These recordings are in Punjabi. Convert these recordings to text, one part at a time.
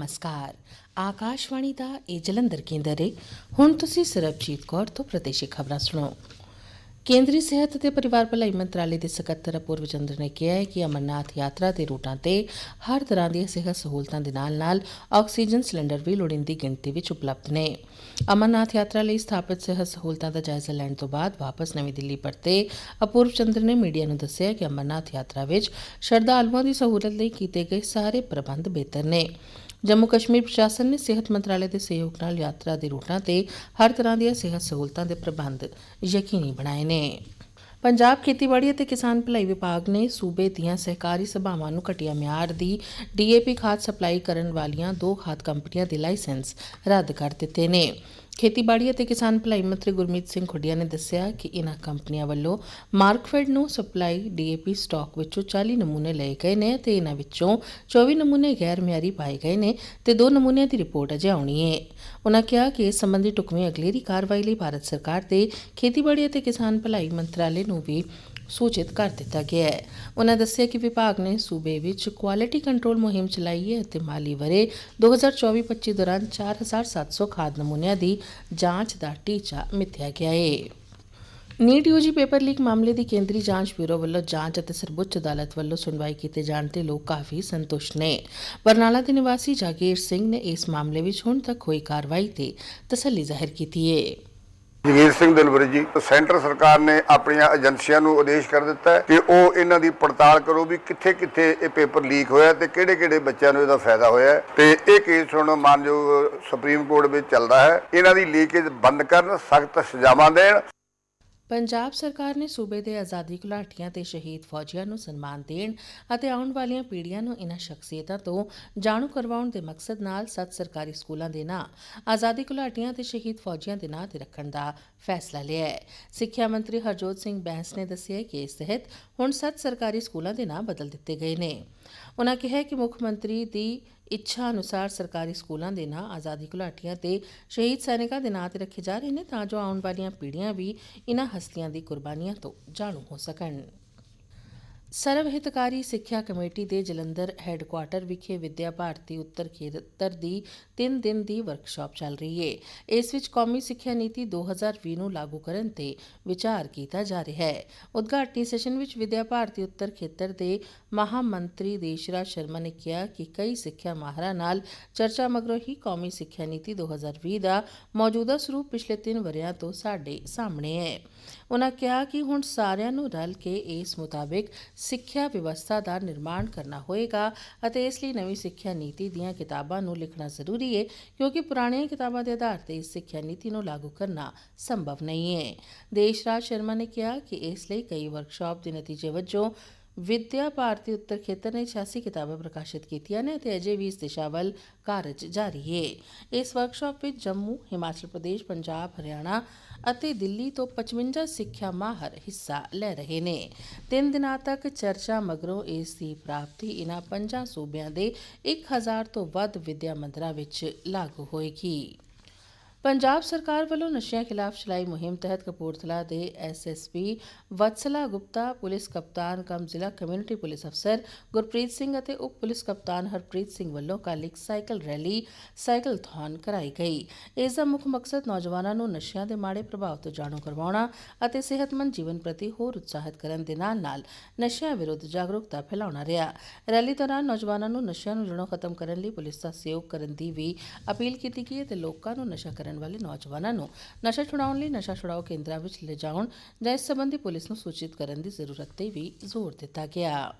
ਨਮਸਕਾਰ। ਆਕਾਸ਼ਵਾਣੀ ਦਾ ਇਹ ਜਲੰਧਰ ਕੇਂਦਰ ਹੈ ਹੁਣ ਤੁਸੀਂ ਸਰਬਜੀਤ ਕੌਰ ਤੋਂ ਪ੍ਰਦੇਸ਼ਿਕ ਖਬਰਾਂ ਸੁਣੋ। ਕੇਂਦਰੀ ਸਿਹਤ ਤੇ ਪਰਿਵਾਰ ਭਲਾਈ ਮੰਤਰਾਲੇ ਦੇ ਸਕੱਤਰ ਅਪੂਰਵ ਚੰਦਰ ਨੇ ਕਿਹਾ ਹੈ ਕਿ ਅਮਰਨਾਥ ਯਾਤਰਾ ਦੇ ਰੂਟਾਂ ਤੇ ਹਰ ਤਰ੍ਹਾਂ ਦੀਆਂ ਸਿਹਤ ਸਹੂਲਤਾਂ ਦੇ ਨਾਲ-ਨਾਲ ਆਕਸੀਜਨ ਸਿਲੰਡਰ ਵੀ ਲੋੜੀਂਦੀ ਗਿਣਤੀ ਵਿੱਚ ਉਪਲਬਧ ਨੇ। ਅਮਰਨਾਥ ਯਾਤਰਾ ਲਈ ਸਥਾਪਿਤ ਸਿਹਤ ਸਹੂਲਤਾਂ ਦਾ ਜਾਇਜ਼ਾ ਲੈਣ ਤੋਂ ਬਾਅਦ ਵਾਪਸ ਨਵੀਂ ਦਿੱਲੀ ਪਰਤੇ ਅਪੂਰਵ ਚੰਦਰ ਨੇ ਮੀਡੀਆ ਨੂੰ ਦੱਸਿਆ ਕਿ ਅਮਰਨਾਥ ਯਾਤਰਾ ਵਿੱਚ ਸ਼ਰਧਾਲੂਆਂ ਦੀ ਸਹੂਲਤ ਲਈ ਕੀਤੇ ਗਏ ਸਾਰੇ ਪ੍ਰਬੰਧ ਬਿਹਤਰ ਨੇ। ਜੰਮੂ ਕਸ਼ਮੀਰ ਪ੍ਰਸ਼ਾਸਨ ਨੇ ਸਿਹਤ ਮੰਤਰਾਲੇ ਦੇ ਸਹਿਯੋਗ ਨਾਲ ਯਾਤਰਾ ਦੇ ਰੂਟਾਂ ਤੇ ਹਰ ਤਰ੍ਹਾਂ ਦੀਆਂ ਸਿਹਤ ਸਹੂਲਤਾਂ ਦੇ ਪ੍ਰਬੰਧ ਯਕੀਨੀ ਬਣਾਏ ਨੇ। ਪੰਜਾਬ ਖੇਤੀਬਾੜੀ ਅਤੇ ਕਿਸਾਨ ਭਲਾਈ ਵਿਭਾਗ ਨੇ ਸੂਬੇ ਦੀਆਂ ਸਹਿਕਾਰੀ ਸਭਾਵਾਂ ਨੂੰ ਘਟੀਆ ਮਿਆਰ ਦੀ ਡੀਏਪੀ ਖਾਦ ਸਪਲਾਈ ਕਰਨ ਵਾਲੀਆਂ ਦੋ ਖਾਦ ਕੰਪਨੀਆਂ ਦੇ ਲਾਇਸੈਂਸ ਰੱਦ ਕਰ ਦਿੱਤੇ ਨੇ। ਖੇਤੀਬਾੜੀ ਅਤੇ ਕਿਸਾਨ ਭਲਾਈ ਮੰਤਰੀ ਗੁਰਮੀਤ ਸਿੰਘ ਖੁੱਡੀਆ ਨੇ ਦੱਸਿਆ ਕਿ ਇਨ੍ਹਾਂ ਕੰਪਨੀਆਂ ਵੱਲੋਂ ਮਾਰਕਫੈਡ ਨੂੰ ਸਪਲਾਈ ਡੀਏਪੀ ਸਟਾਕ ਵਿੱਚੋਂ 40 ਨਮੂਨੇ ਲਏ ਗਏ ਨੇ ਤੇ ਇਨ੍ਹਾਂ ਵਿੱਚੋਂ 24 ਨਮੂਨੇ ਗੈਰ ਮਿਆਰੀ ਪਾਏ ਗਏ ਨੇ ਤੇ ਦੋ ਨਮੂਨਿਆਂ ਦੀ ਰਿਪੋਰਟ ਅਜੇ ਆਉਣੀ ਹੈ ਉਨ੍ਹਾਂ ਕਿਹਾ ਕਿ ਇਸ ਸੰਬੰਧੀ ਟੁਕਵੀਂ ਅਗਲੇਰੀ ਕਾਰਵਾਈ ਲਈ ਭਾਰਤ ਸਰਕਾਰ ਦੇ ਖੇਤੀਬਾੜੀ ਅਤੇ ਕਿਸਾਨ ਭਲਾਈ ਮੰਤਰਾਲੇ ਨੂੰ ਵੀ ਸੂਚਿਤ ਕਰ ਦਿੱਤਾ ਗਿਆ ਹੈ। ਉਨ੍ਹਾਂ ਦੱਸਿਆ ਕਿ ਵਿਭਾਗ ਨੇ ਸੂਬੇ ਵਿੱਚ ਕੁਆਲਿਟੀ ਕੰਟਰੋਲ ਮੁਹਿੰਮ ਚਲਾਈ ਹੈ ਅਤੇ ਮਾਲੀ ਵਰੇ 2024-25 ਦੌਰਾਨ 4700 ਖਾਦ ਨਮੂਨਿਆਂ ਦੀ ਜਾਂਚ ਦਾ ਟੀਚਾ ਮਿੱਥਿਆ ਗਿਆ ਹੈ। ਨੀਟ ਯੂਜੀ ਪੇਪਰ ਲੀਕ ਮਾਮਲੇ ਦੀ ਕੇਂਦਰੀ ਜਾਂਚ ਬਿਊਰੋ ਵੱਲੋਂ ਜਾਂਚ ਅਤੇ ਸਰਵਉੱਚ ਅਦਾਲਤ ਵੱਲੋਂ ਸੁਣਵਾਈ ਕੀਤੇ ਜਾਣ ਤੇ ਲੋਕ ਕਾਫੀ ਸੰਤੁਸ਼ਟ ਨੇ। ਬਰਨਾਲਾ ਦੇ ਨਿਵਾਸੀ ਜਾਗੀਰ ਸਿੰਘ ਨੇ ਇਸ ਮਾਮਲੇ ਵਿੱਚ ਹੁਣ ਤੱਕ ਹੋਈ ਕਾਰਵਾਈ ਤੇ ਤਸੱਲੀ ਜ਼ਾਹਿਰ ਕੀਤੀ ਹੈ। ਜਗੀਰ ਸਿੰਘ ਦਿਲਬਰੀ ਜੀ ਸੈਂਟਰ ਸਰਕਾਰ ਨੇ ਆਪਣੀਆਂ ਏਜੰਸੀਆਂ ਨੂੰ ਆਦੇਸ਼ ਕਰ ਦਿੱਤਾ ਹੈ ਕਿ ਉਹ ਇਹਨਾਂ ਦੀ ਪੜਤਾਲ ਕਰੋ ਵੀ ਕਿੱਥੇ ਕਿੱਥੇ ਇਹ ਪੇਪਰ ਲੀਕ ਹੋਇਆ ਤੇ ਕਿਹੜੇ ਕਿਹੜੇ ਬੱਚਿਆਂ ਨੂੰ ਇਹਦਾ ਫਾਇਦਾ ਹੋਇਆ ਤੇ ਇਹ ਕੇਸ ਹੁਣ ਮਾਨਯੋਗ ਸੁਪਰੀਮ ਕੋਰਟ ਵਿੱਚ ਚੱਲਦਾ ਹੈ। ਇਹਨਾਂ ਦੀ ਲੀਕੇਜ ਬੰਦ ਕਰਨ, ਸਖਤ ਸਜ਼ਾਵਾਂ ਦੇਣ। ਪੰਜਾਬ ਸਰਕਾਰ ਨੇ ਸੂਬੇ ਦੇ ਆਜ਼ਾਦੀ ਘੁਲਾਟੀਆਂ ਤੇ ਸ਼ਹੀਦ ਫੌਜੀਆਂ ਨੂੰ ਸਨਮਾਨ ਦੇਣ ਅਤੇ ਆਉਣ ਵਾਲੀਆਂ ਪੀੜ੍ਹੀਆਂ ਨੂੰ ਇਨ੍ਹਾਂ ਸ਼ਖਸੀਅਤਾਂ ਤੋਂ ਜਾਣੂ ਕਰਵਾਉਣ ਦੇ ਮਕਸਦ ਨਾਲ ਸੱਤ ਸਰਕਾਰੀ ਸਕੂਲਾਂ ਦੇ ਨਾਂ, ਆਜ਼ਾਦੀ ਘੁਲਾਟੀਆਂ ਤੇ ਸ਼ਹੀਦ ਫੌਜੀਆਂ ਦੇ ਨਾਂ ਤੇ ਰੱਖਣ ਦਾ ਫੈਸਲਾ ਲਿਆ ਹੈ। ਸਿੱਖਿਆ ਮੰਤਰੀ ਹਰਜੋਤ ਸਿੰਘ ਬੈਂਸ ਨੇ ਦੱਸਿਆ ਕਿ ਇਸ ਤਹਿਤ ਹੁਣ ਸੱਤ ਸਰਕਾਰੀ ਸਕੂਲਾਂ ਦੇ ਨਾਂ ਬਦਲ ਦਿੱਤੇ ਗਏ ਨੇ। ਉਨ੍ਹਾਂ ਕਿਹਾ ਕਿ ਮੁੱਖ ਮੰਤਰੀ ਦੀ ਇੱਛਾ ਅਨੁਸਾਰ ਸਰਕਾਰੀ ਸਕੂਲਾਂ ਦੇ ਨਾਂ ਆਜ਼ਾਦੀ ਘੁਲਾਟੀਆਂ ਤੇ ਸ਼ਹੀਦ ਸੈਨਿਕਾਂ ਦੇ ਨਾਂ ਤੇ ਰੱਖੇ ਜਾ ਰਹੇ ਨੇ ਤਾਂ ਜੋ ਆਉਣ ਵਾਲੀਆਂ ਪੀੜ੍ਹੀਆਂ ਵੀ ਇਨ੍ਹਾਂ ਹਸਤੀਆਂ ਦੀ ਕੁਰਬਾਨੀਆਂ ਤੋਂ ਜਾਣੂ ਹੋ ਸਕਣ। ਸਰਵ ਹਿਤਕਾਰੀ ਸਿੱਖਿਆ ਕਮੇਟੀ ਦੇ ਜਲੰਧਰ ਹੈੱਡਕੁਆਟਰ ਵਿਖੇ ਵਿਦਿਆ ਭਾਰਤੀ ਉੱਤਰ ਖੇਤਰ ਦੀ 3 ਦਿਨ ਦੀ ਵਰਕਸ਼ਾਪ ਚੱਲ ਰਹੀ ਹੈ ਇਸ ਵਿੱਚ ਕੌਮੀ ਸਿੱਖਿਆ ਨੀਤੀ 2020 ਨੂੰ ਲਾਗੂ ਕਰਨ ਤੇ ਵਿਚਾਰ ਕੀਤਾ ਜਾ ਰਿਹਾ ਹੈ ਉਦਘਾਟਨੀ ਸੈਸ਼ਨ ਵਿੱਚ ਵਿਦਿਆ ਭਾਰਤੀ ਉੱਤਰ ਖੇਤਰ ਦੇ ਮਹਾਮੰਤਰੀ ਦੇਸ਼ਰਾਜ ਸ਼ਰਮਾ ਨੇ ਕਿਹਾ ਕਿ ਕਈ ਸਿੱਖਿਆ ਮਾਹਰਾਂ ਨਾਲ ਚਰਚਾ ਮਗਰੋਂ ਹੀ ਕੌਮੀ ਸਿੱਖਿਆ ਨੀਤੀ 2020 ਦਾ ਮੌਜੂਦਾ ਸਰੂਪ ਪਿਛਲੇ 3 ਵਰਿਆਂ ਤੋਂ ਸਾਡੇ ਸਾਹਮਣੇ ਹੈ ਉਨ੍ਹਾਂ ਕਿਹਾ ਕਿ ਹੁਣ ਸਾਰਿਆਂ ਨੂੰ ਰਲ ਕੇ ਇਸ ਮੁਤਾਬਿਕ ਸਿੱਖਿਆ ਵਿਵਸਥਾ ਦਾ ਨਿਰਮਾਣ ਕਰਨਾ ਹੋਏਗਾ ਅਤੇ ਇਸ ਲਈ ਨਵੀਂ ਸਿੱਖਿਆ ਨੀਤੀ ਦੀਆਂ ਕਿਤਾਬਾਂ ਨੂੰ ਲਿਖਣਾ ਜ਼ਰੂਰੀ ਹੈ ਕਿਉਂਕਿ ਪੁਰਾਣੀਆਂ ਕਿਤਾਬਾਂ ਦੇ ਆਧਾਰ ਤੇ ਇਸ ਸਿੱਖਿਆ ਨੀਤੀ ਨੂੰ ਲਾਗੂ ਕਰਨਾ ਸੰਭਵ ਨਹੀਂ ਹੈ ਦੇਸ਼ਰਾਜ ਸ਼ਰਮਾ ਨੇ ਕਿਹਾ ਕਿ ਇਸ ਲਈ ਕਈ ਵਰਕਸ਼ਾਪ ਦੇ ਨਤੀਜੇ ਵਜੋਂ ਵਿਦਿਆ ਭਾਰਤੀ ਉੱਤਰ ਖੇਤਰ ਨੇ 86 ਕਿਤਾਬਾਂ ਪ੍ਰਕਾਸ਼ਿਤ ਕੀਤੀਆਂ ਨੇ ਅਤੇ ਅਜੇ ਵੀ ਇਸ ਦਿਸ਼ਾ ਵੱਲ ਕਾਰਜ ਜਾਰੀ ਹੈ ਵਰਕਸ਼ਾਪ ਵਿੱਚ ਜੰਮੂ ਹਿਮਾਚਲ ਪ੍ਰਦੇਸ਼ ਪੰਜਾਬ ਹਰਿਆਣਾ ਅਤੇ ਦਿੱਲੀ ਤੋਂ 55 ਸਿੱਖਿਆ ਮਾਹਰ ਹਿੱਸਾ ਲੈ ਰਹੇ ਨੇ ਤਿੰਨ ਦਿਨਾਂ ਤੱਕ ਚਰਚਾ ਮਗਰੋਂ ਇਸ ਦੀ ਪ੍ਰਾਪਤੀ ਇਨ੍ਹਾਂ ਪੰਜਾਂ ਸੂਬਿਆਂ ਦੇ 1000 ਤੋਂ ਵੱਧ ਵਿਦਿਆ ਮੰਦਰਾਂ ਵਿੱਚ ਲਾਗੂ ਹੋਏਗੀ ਪੰਜਾਬ ਸਰਕਾਰ ਵੱਲੋਂ ਨਸ਼ਿਆਂ ਖਿਲਾਫ ਚਲਾਈ ਮੁਹਿੰਮ ਤਹਿਤ ਕਪੂਰਥਲਾ ਦੇ ਐਸਐਸਪੀ ਵਤਸਲਾ ਗੁਪਤਾ, ਪੁਲਿਸ ਕਪਤਾਨ ਕਮ ਜ਼ਿਲ੍ਹਾ ਕਮਿਊਨਿਟੀ ਪੁਲਿਸ ਅਫਸਰ ਗੁਰਪ੍ਰੀਤ ਸਿੰਘ ਅਤੇ ਉਪ ਪੁਲਿਸ ਕਪਤਾਨ ਹਰਪ੍ਰੀਤ ਸਿੰਘ ਵੱਲੋਂ ਕੱਲ੍ਹ ਇੱਕ ਸਾਈਕਲ ਰੈਲੀ, ਸਾਈਕਲ ਥੌਨ ਕਰਾਈ ਗਈ। ਇਸ ਦਾ ਮੁੱਖ ਮਕਸਦ ਨੌਜਵਾਨਾਂ ਨੂੰ ਨਸ਼ਿਆਂ ਦੇ ਮਾੜੇ ਪ੍ਰਭਾਵ ਤੋਂ ਜਾਣੂ ਕਰਵਾਉਣਾ ਅਤੇ ਸਿਹਤਮੰਦ ਜੀਵਨ ਪ੍ਰਤੀ ਹੋਰ ਉਤਸ਼ਾਹਿਤ ਕਰਨ ਦੇ ਨਾਲ-ਨਾਲ ਨਸ਼ਿਆਂ ਵਿਰੁੱਧ ਜਾਗਰੂਕਤਾ ਫੈਲਾਉਣਾ ਰਿਹਾ। ਰੈਲੀ ਦੌਰਾਨ ਨੌਜਵਾਨਾਂ ਨੂੰ ਨਸ਼ਿਆਂ ਨੂੰ ਜੜੋਂ ਖਤਮ ਕਰਨ ਲਈ ਪੁਲਿਸ ਦਾ ਸਹਿਯੋਗ ਕਰਨ ਦੀ ਵੀ ਅਪੀਲ ਕੀਤੀ ਗਈ ਅਤੇ ਲੋਕਾਂ ਨੂੰ ਨਸ਼ਾ ਕਰਨ ਕਰਨ ਵਾਲੇ ਨੌਜਵਾਨਾਂ ਨੂੰ ਨਸ਼ਾ ਛੁਡਾਉਣ ਲਈ ਨਸ਼ਾ ਛੁਡਾਓ ਕੇਂਦਰਾਂ ਵਿੱਚ ਲਿਜਾਉਣ ਜਾਂ ਇਸ ਸੰਬੰਧੀ ਪੁਲਿਸ ਨੂੰ ਸੂਚਿਤ ਕਰਨ ਦੀ ਜ਼ਰੂਰਤ ਤੇ ਵੀ ਜ਼ੋਰ ਦਿੱਤਾ ਗਿਆ।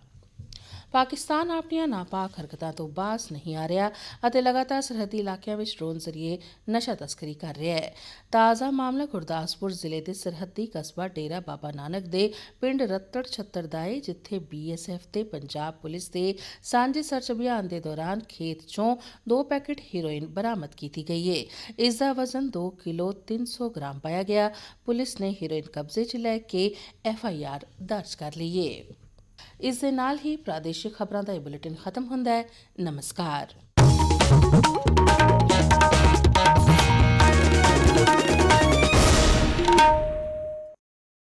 ਪਾਕਿਸਤਾਨ ਆਪਣੀਆਂ ਨਾਪਾਕ ਹਰਕਤਾਂ ਤੋਂ ਬਾਜ਼ ਨਹੀਂ ਆ ਰਿਹਾ ਅਤੇ ਲਗਾਤਾਰ ਸਰਹੱਦੀ ਇਲਾਕਿਆਂ ਵਿੱਚ ਡਰੋਨ ਜ਼ਰੀਏ ਨਸ਼ਾ ਤਸਕਰੀ ਕਰ ਰਿਹਾ ਹੈ। ਤਾਜ਼ਾ ਮਾਮਲਾ ਗੁਰਦਾਸਪੁਰ ਜ਼ਿਲ੍ਹੇ ਦੇ ਸਰਹੱਦੀ ਕਸਬਾ ਡੇਰਾ ਬਾਬਾ ਨਾਨਕ ਦੇ ਪਿੰਡ ਰੱਤੜ ਛੱਤਰ ਦਾ ਹੈ, ਜਿੱਥੇ ਬੀਐਸਐਫ ਤੇ ਪੰਜਾਬ ਪੁਲਿਸ ਦੇ ਸਾਂਝੇ ਸਰਚ ਅਭਿਆਨ ਦੇ ਦੌਰਾਨ ਖੇਤ 'ਚੋਂ ਦੋ ਪੈਕੇਟ ਹੀਰੋਇਨ ਬਰਾਮਦ ਕੀਤੀ ਗਈ ਹੈ। ਇਸ ਦਾ ਵਜ਼ਨ 2 ਕਿਲੋ 300 ਗ੍ਰਾਮ ਪਾਇਆ ਗਿਆ। ਪੁਲਿਸ ਨੇ ਹੀਰੋਇਨ ਕਬਜ਼ੇ 'ਚ ਲੈ ਕੇ ਐਫਆਈਆਰ ਦਰਜ ਕਰ ਲਈ ਹੈ। ਇਸ ਦੇ ਨਾਲ ਹੀ ਪ੍ਰਾਦੇਸ਼ਿਕ ਖਬਰਾਂ ਦਾ ਇਹ ਬੁਲੇਟਿਨ ਖਤਮ ਹੁੰਦਾ ਹੈ। ਨਮਸਕਾਰ।